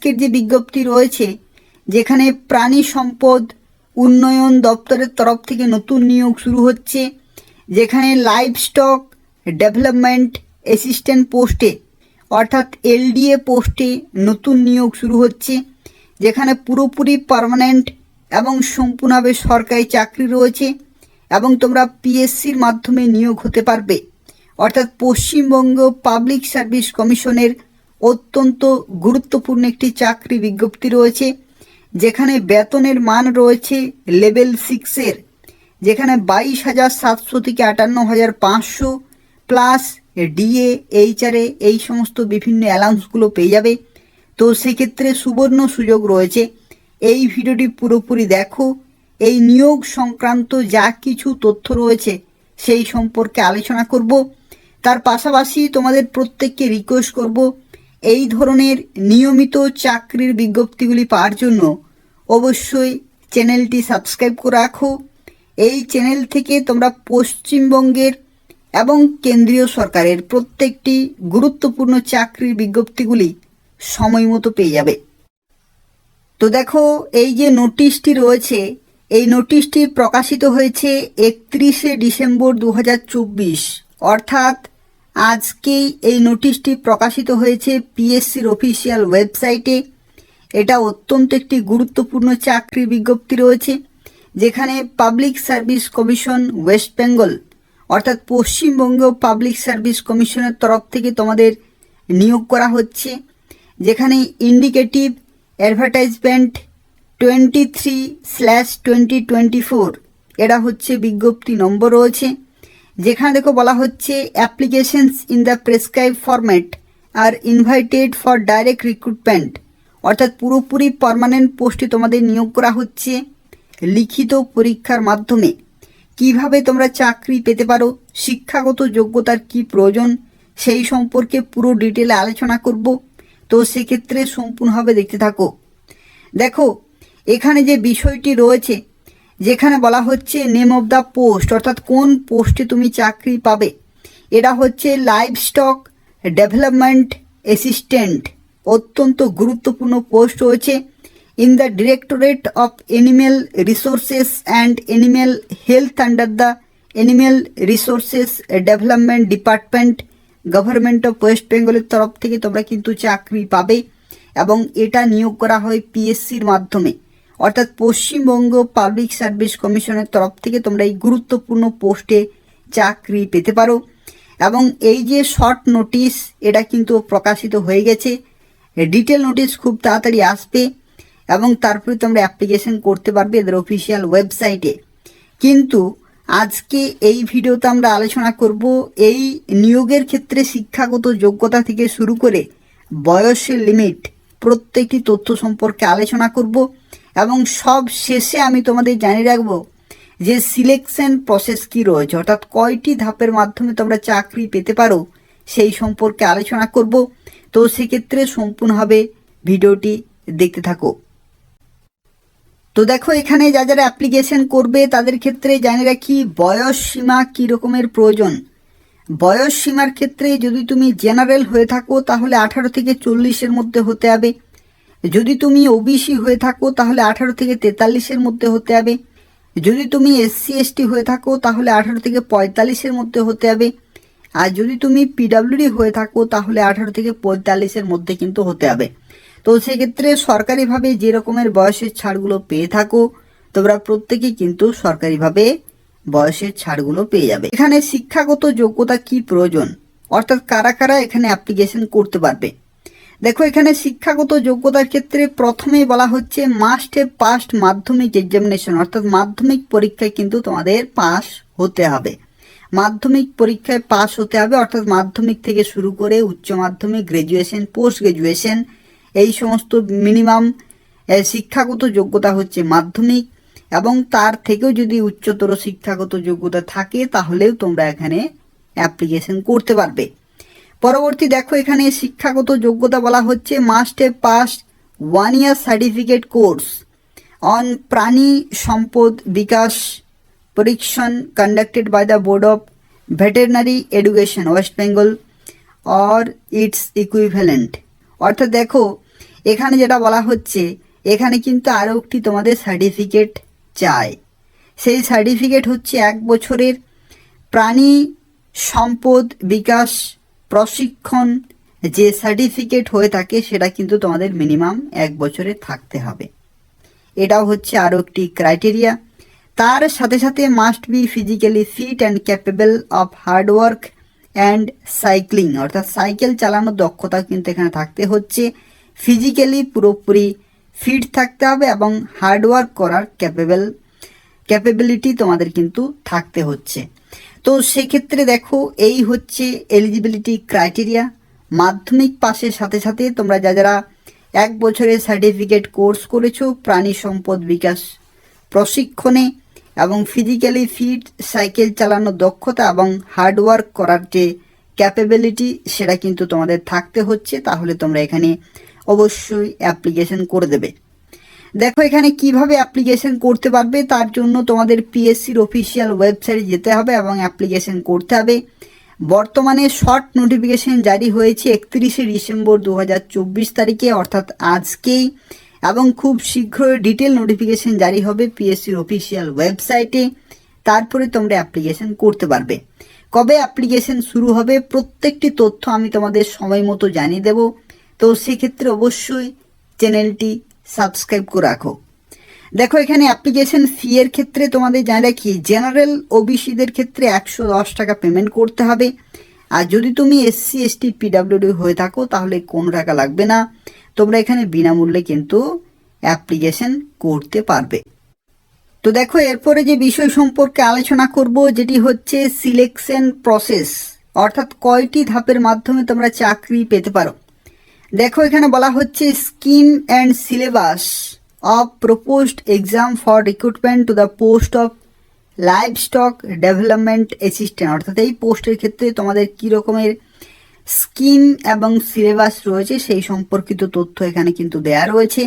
আজকের যে বিজ্ঞপ্তি রয়েছে, যেখানে প্রাণী সম্পদ উন্নয়ন দপ্তরের তরফ থেকে নতুন নিয়োগ শুরু হচ্ছে, যেখানে লাইভ স্টক ডেভেলপমেন্ট অ্যাসিস্ট্যান্ট পোস্টে, অর্থাৎ এলডিএ পোস্টে নতুন নিয়োগ শুরু হচ্ছে, যেখানে পুরোপুরি পার্মানেন্ট এবং সম্পূর্ণভাবে সরকারি চাকরি রয়েছে এবং তোমরা পিএসসির মাধ্যমে নিয়োগ হতে পারবে। অর্থাৎ পশ্চিমবঙ্গ পাবলিক সার্ভিস কমিশনের অত্যন্ত গুরুত্বপূর্ণ একটি চাকরি বিজ্ঞপ্তি রয়েছে, যেখানে বেতনের মান রয়েছে লেভেল সিক্সের যেখানে বাইশ হাজার সাতশো থেকে আটান্ন হাজার পাঁচশো, প্লাস ডিএ এইচআরএ এই সমস্ত বিভিন্ন অ্যালাউন্সগুলো পেয়ে যাবে। তো সেক্ষেত্রে সুবর্ণ সুযোগ রয়েছে। এই ভিডিওটি পুরোপুরি দেখো। এই নিয়োগ সংক্রান্ত যা কিছু তথ্য রয়েছে, সেই সম্পর্কে আলোচনা করব। তার পাশাপাশি তোমাদের প্রত্যেককে রিকোয়েস্ট করব এই ধরনের নিয়মিত চাকরির বিজ্ঞপ্তিগুলি পাওয়ার জন্য অবশ্যই চ্যানেলটি সাবস্ক্রাইব করে রাখো। এই চ্যানেল থেকে তোমরা পশ্চিমবঙ্গের এবং কেন্দ্রীয় সরকারের প্রত্যেকটি গুরুত্বপূর্ণ চাকরির বিজ্ঞপ্তিগুলি সময় মতো পেয়ে যাবে। তো দেখো, এই যে নোটিশটি রয়েছে, এই নোটিশটি প্রকাশিত হয়েছে একত্রিশে ডিসেম্বর দু হাজার চব্বিশ, অর্থাৎ আজকেই এই নোটিশটি প্রকাশিত হয়েছে পিএসসির অফিসিয়াল ওয়েবসাইটে। এটা অত্যন্ত একটি গুরুত্বপূর্ণ চাকরি বিজ্ঞপ্তি রয়েছে, যেখানে public service commission West Bengal, অর্থাৎ পশ্চিমবঙ্গ পাবলিক সার্ভিস কমিশনের তরফ থেকে তোমাদের নিয়োগ করা হচ্ছে, যেখানে indicative advertisement twenty three slash twenty twenty four এটা হচ্ছে বিজ্ঞপ্তি নম্বর রয়েছে। যেখানে দেখো বলা হচ্ছে applications in the prescribe format R invited for direct recruitment অর্থাৎ পুরোপুরি পার্মানেন্ট পোস্টে তোমাদের নিয়োগ করা হচ্ছে লিখিত পরীক্ষার মাধ্যমে। কীভাবে তোমরা চাকরি পেতে পারো, শিক্ষাগত যোগ্যতার কি প্রয়োজন, সেই সম্পর্কে পুরো ডিটেলে আলোচনা করব। তো সেক্ষেত্রে সম্পূর্ণভাবে দেখতে থাকো। দেখো, এখানে যে বিষয়টি রয়েছে যেখানে বলা হচ্ছে নেম অফ দ্য পোস্ট অর্থাৎ কোন পোস্টে তুমি চাকরি পাবে। এটা হচ্ছে লাইভ স্টক ডেভেলপমেন্ট অ্যাসিস্ট্যান্ট অত্যন্ত গুরুত্বপূর্ণ পোস্ট রয়েছে। In the directorate of animal resources and animal health under the animal resources development department government of West বেঙ্গলের তরফ থেকে তোমরা কিন্তু চাকরি পাবে এবং এটা নিয়োগ করা হয় পিএসসির মাধ্যমে। অর্থাৎ পশ্চিমবঙ্গ পাবলিক সার্ভিস কমিশনের তরফ থেকে তোমরা এই গুরুত্বপূর্ণ পোস্টে চাকরি পেতে পারো। এবং এই যে শর্ট নোটিশ এটা কিন্তু প্রকাশিত হয়ে গেছে। ডিটেল নোটিশ খুব তাড়াতাড়ি আসবে এবং তারপরে তোমরা অ্যাপ্লিকেশন করতে পারবে এদের অফিসিয়াল ওয়েবসাইটে কিন্তু আজকে এই ভিডিওতে আমরা আলোচনা করব এই নিয়োগের ক্ষেত্রে শিক্ষাগত যোগ্যতা থেকে শুরু করে বয়সের লিমিট প্রত্যেকটি তথ্য সম্পর্কে আলোচনা করব। এবং সব শেষে আমি তোমাদের জানিয়ে রাখব যে সিলেকশন প্রসেস কি রয়েছে। অর্থাৎ কয়টি ধাপের মাধ্যমে তোমরা চাকরি পেতে পারো সেই সম্পর্কে আলোচনা করব। তো সেক্ষেত্রে সম্পূর্ণভাবে ভিডিওটি দেখতে থাকো। তো দেখো, এখানে যা যারা অ্যাপ্লিকেশন করবে, তাদের ক্ষেত্রে জানি রাখি, বয়স সীমা কী রকমের প্রয়োজন? বয়স সীমার ক্ষেত্রে যদি তুমি জেনারেল হয়ে থাকো, তাহলে আঠারো থেকে চল্লিশের মধ্যে হতে হবে। যদি তুমি ওবিসি হয়ে থাকো, তাহলে আঠারো থেকে তেতাল্লিশের মধ্যে হতে হবে। যদি তুমি এসসি এসটি হয়ে থাকো, তাহলে আঠারো থেকে পঁয়তাল্লিশের মধ্যে হতে হবে। আর যদি তুমি পিডাব্লিউডি হয়ে থাকো, তাহলে আঠারো থেকে পঁয়তাল্লিশের মধ্যে কিন্তু হতে হবে। তো সেক্ষেত্রে সরকারিভাবে যে রকমের বয়সের ছাড়গুলো পেয়ে থাকো, তোমরা প্রত্যেকেই কিন্তু সরকারিভাবে বয়সের ছাড়গুলো পেয়ে যাবে। এখানে শিক্ষাগত যোগ্যতা কি প্রয়োজন? অর্থাৎ কারা কারা এখানে অ্যাপ্লিকেশন করতে পারবে? দেখো, এখানে শিক্ষাগত যোগ্যতার ক্ষেত্রে প্রথমেই বলা হচ্ছে must have past Madhyamik examination অর্থাৎ মাধ্যমিক পরীক্ষায় কিন্তু তোমাদের পাস হতে হবে। মাধ্যমিক পরীক্ষায় পাস হতে হবে, অর্থাৎ মাধ্যমিক থেকে শুরু করে উচ্চ মাধ্যমিক গ্রাজুয়েশন পোস্ট গ্রাজুয়েশন এই সমস্ত মিনিমাম শিক্ষাগত যোগ্যতা হচ্ছে মাধ্যমিক, এবং তার থেকেও যদি উচ্চতর শিক্ষাগত যোগ্যতা থাকে, তাহলেও তোমরা এখানে অ্যাপ্লিকেশন করতে পারবে। পরবর্তী দেখো, এখানে শিক্ষাগত যোগ্যতা বলা হচ্ছে must pass one year certificate course on প্রাণী সম্পদ বিকাশ পরীক্ষণ conducted by the board of veterinary education, West Bengal, or its equivalent. অর্থাৎ দেখো, এখানে যেটা বলা হচ্ছে, এখানে কিন্তু আরও একটি তোমাদের সার্টিফিকেট চাই। সেই সার্টিফিকেট হচ্ছে এক বছরের প্রাণী সম্পদ বিকাশ প্রশিক্ষণ যে সার্টিফিকেট হয়ে থাকে সেটা কিন্তু তোমাদের মিনিমাম এক বছরে থাকতে হবে। এটাও হচ্ছে আরও একটি ক্রাইটেরিয়া তার সাথে সাথে must be physically fit and capable of hard work and cycling অর্থাৎ সাইকেল চালানোর দক্ষতা কিন্তু এখানে থাকতে হচ্ছে। ফিজিক্যালি পুরোপুরি ফিট থাকতে হবে এবং হার্ডওয়ার্ক করার ক্যাপেবল ক্যাপেবিলিটি তোমাদের কিন্তু থাকতে হচ্ছে। তো সেক্ষেত্রে দেখো, এই হচ্ছে এলিজিবিলিটি ক্রাইটেরিয়া মাধ্যমিক পাশের সাথে সাথে তোমরা যা যারা এক বছরের সার্টিফিকেট কোর্স করেছ, প্রাণী সম্পদ বিকাশ প্রশিক্ষণে এবং ফিজিক্যালি ফিট সাইকেল চালানোর দক্ষতা এবং হার্ডওয়ার্ক করার যে ক্যাপেবিলিটি সেটা কিন্তু তোমাদের থাকতে হচ্ছে। তাহলে তোমরা এখানে অবশ্যই অ্যাপ্লিকেশন করে দেবে। দেখো, এখানে কীভাবে অ্যাপ্লিকেশন করতে পারবে, তার জন্য তোমাদের পিএসসির অফিসিয়াল ওয়েবসাইটে যেতে হবে এবং অ্যাপ্লিকেশন করতে হবে। বর্তমানে শর্ট নোটিফিকেশন জারি হয়েছে একত্রিশে ডিসেম্বর দু হাজার চব্বিশ তারিখে, অর্থাৎ আজকেই। এবং খুব শীঘ্রই ডিটেল নোটিফিকেশন জারি হবে পিএসসির অফিসিয়াল ওয়েবসাইটে তারপরে তোমরা অ্যাপ্লিকেশন করতে পারবে। কবে অ্যাপ্লিকেশন শুরু হবে, প্রত্যেকটি তথ্য আমি তোমাদের সময় মতো জানিয়ে দেব। তো সেক্ষেত্রে অবশ্যই চ্যানেলটি সাবস্ক্রাইব করে রাখো। দেখো, এখানে অ্যাপ্লিকেশন ফি এর ক্ষেত্রে তোমাদের জানা রাখি জেনারেল ওবিসিদের ক্ষেত্রে একশো দশ টাকা পেমেন্ট করতে হবে। আর যদি তুমি এসসি এসটি পিডাব্লিউডি হয়ে থাকো, তাহলে কোনো টাকা লাগবে না। তোমরা এখানে বিনামূল্যে কিন্তু অ্যাপ্লিকেশন করতে পারবে। তো দেখো, এরপরে যে বিষয় সম্পর্কে আলোচনা করব, যেটি হচ্ছে সিলেকশন প্রসেস অর্থাৎ কয়টি ধাপের মাধ্যমে তোমরা চাকরি পেতে পারো। দেখো, এখানে বলা হচ্ছে scheme and syllabus of proposed exam for recruitment to the post of livestock development assistant. অর্থাৎ এই পোস্টের ক্ষেত্রে তোমাদের কী রকমের স্কিম এবং সিলেবাস রয়েছে সেই সম্পর্কিত তথ্য এখানে কিন্তু দেয়া রয়েছে।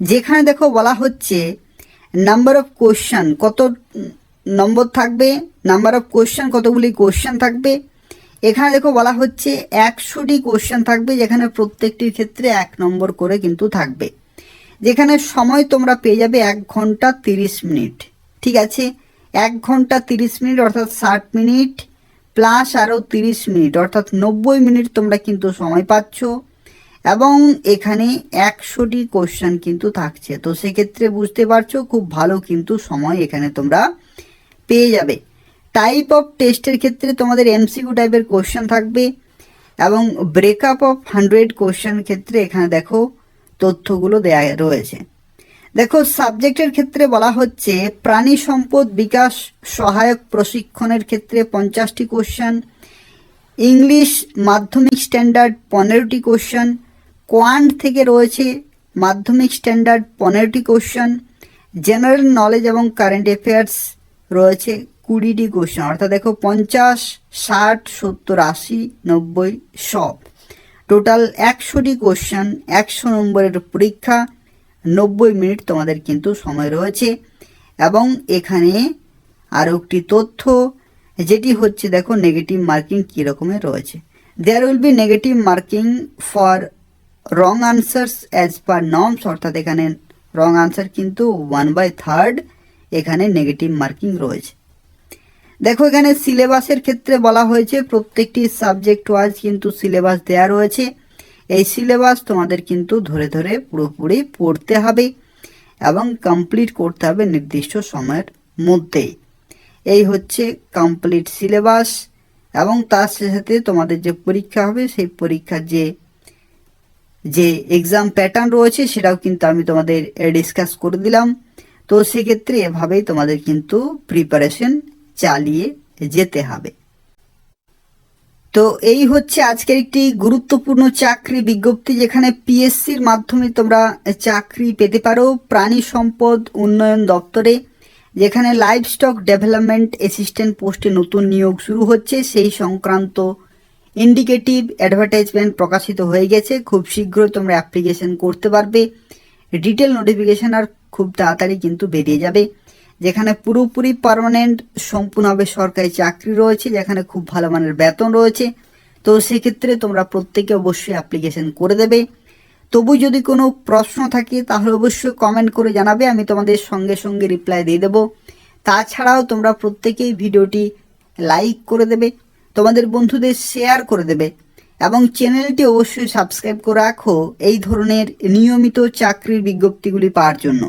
যেখানে দেখো বলা হচ্ছে নাম্বার অফ কোশ্চেন কত নম্বর থাকবে নাম্বার অফ কোশ্চেন কতগুলি কোশ্চেন থাকবে এখানে দেখো বলা হচ্ছে একশোটি কোশ্চেন থাকবে, যেখানে প্রত্যেকটির ক্ষেত্রে এক নম্বর করে কিন্তু থাকবে। যেখানে সময় তোমরা পেয়ে যাবে এক ঘণ্টা তিরিশ মিনিট, ঠিক আছে? এক ঘণ্টা তিরিশ মিনিট অর্থাৎ ষাট মিনিট প্লাস আরও তিরিশ মিনিট, অর্থাৎ নব্বই মিনিট তোমরা কিন্তু সময় পাচ্ছ। এবং এখানে একশোটি কোশ্চেন কিন্তু থাকছে। তো সেক্ষেত্রে বুঝতে পারছ, খুব ভালো কিন্তু সময় এখানে তোমরা পেয়ে যাবে। টাইপ অফ টেস্টের ক্ষেত্রে তোমাদের এমসিকিউ টাইপের কোশ্চেন থাকবে এবং ব্রেকআপ অফ হান্ড্রেড কোশ্চেন ক্ষেত্রে এখানে দেখো তথ্যগুলো দেয়া রয়েছে। দেখো সাবজেক্টের ক্ষেত্রে বলা হচ্ছে প্রাণী সম্পদ বিকাশ সহায়ক প্রশিক্ষণের ক্ষেত্রে পঞ্চাশটি কোশ্চেন ইংলিশ মাধ্যমিক স্ট্যান্ডার্ড পনেরোটি কোশ্চেন কোয়ান্ট থেকে রয়েছে মাধ্যমিক স্ট্যান্ডার্ড পনেরোটি কোশ্চেন জেনারেল নলেজ এবং কারেন্ট অ্যাফেয়ার্স রয়েছে কুড়িটি কোশ্চেন অর্থাৎ দেখো পঞ্চাশ, ষাট, সত্তর, আশি, নব্বই, সব। টোটাল একশোটি কোশ্চেন একশো নম্বরের পরীক্ষা, নব্বই মিনিট তোমাদের কিন্তু সময় রয়েছে। এবং এখানে আরও একটি তথ্য, যেটি হচ্ছে দেখো নেগেটিভ মার্কিং কী রকমের রয়েছে। There will be negative marking for wrong answers as per norms অর্থাৎ এখানে রং আনসার কিন্তু ওয়ান বাই থার্ড এখানে নেগেটিভ মার্কিং রয়েছে। দেখো, এখানে সিলেবাসের ক্ষেত্রে বলা হয়েছে প্রত্যেকটি সাবজেক্ট ওয়াইজ কিন্তু সিলেবাস দেয়া রয়েছে। এই সিলেবাস তোমাদের কিন্তু ধরে ধরে পুরোপুরি পড়তে হবে এবং কমপ্লিট করতে হবে নির্দিষ্ট সময়ের মধ্যেই। এই হচ্ছে কমপ্লিট সিলেবাস এবং তার সাথে তোমাদের যে পরীক্ষা হবে, সেই পরীক্ষার যে যে এক্সাম প্যাটার্ন রয়েছে, সেটাও কিন্তু আমি তোমাদের ডিসকাস করে দিলাম। তো সেক্ষেত্রে এভাবেই তোমাদের কিন্তু প্রিপারেশন চালিয়ে যেতে হবে। তো এই হচ্ছে আজকের একটি গুরুত্বপূর্ণ চাকরি বিজ্ঞপ্তি, যেখানে পিএসসির মাধ্যমে তোমরা চাকরি পেতে পারো প্রাণী সম্পদ উন্নয়ন দপ্তরে, যেখানে লাইভ স্টক ডেভেলপমেন্ট অ্যাসিস্ট্যান্ট পোস্টে নতুন নিয়োগ শুরু হচ্ছে। সেই সংক্রান্ত ইন্ডিকেটিভ অ্যাডভার্টাইজমেন্ট প্রকাশিত হয়ে গেছে। খুব শীঘ্রই তোমরা অ্যাপ্লিকেশন করতে পারবে। ডিটেল নোটিফিকেশন আর খুব তাড়াতাড়ি কিন্তু বেরিয়ে যাবে। যেখানে পুরোপুরি পার্মানেন্ট সম্পূর্ণভাবে সরকারি চাকরি রয়েছে, যেখানে খুব ভালো মানের বেতন রয়েছে। তো সেক্ষেত্রে তোমরা প্রত্যেকে অবশ্যই অ্যাপ্লিকেশন করে দেবে। তবু যদি কোনো প্রশ্ন থাকে, তাহলে অবশ্যই কমেন্ট করে জানাবে, আমি তোমাদের সঙ্গে সঙ্গে রিপ্লাই দিয়ে দেবো। তাছাড়াও তোমরা প্রত্যেকেই ভিডিওটি লাইক করে দেবে, তোমাদের বন্ধুদের শেয়ার করে দেবে, এবং চ্যানেলটি অবশ্যই সাবস্ক্রাইব করে রাখো এই ধরনের নিয়মিত চাকরির বিজ্ঞপ্তিগুলি পাওয়ার জন্য।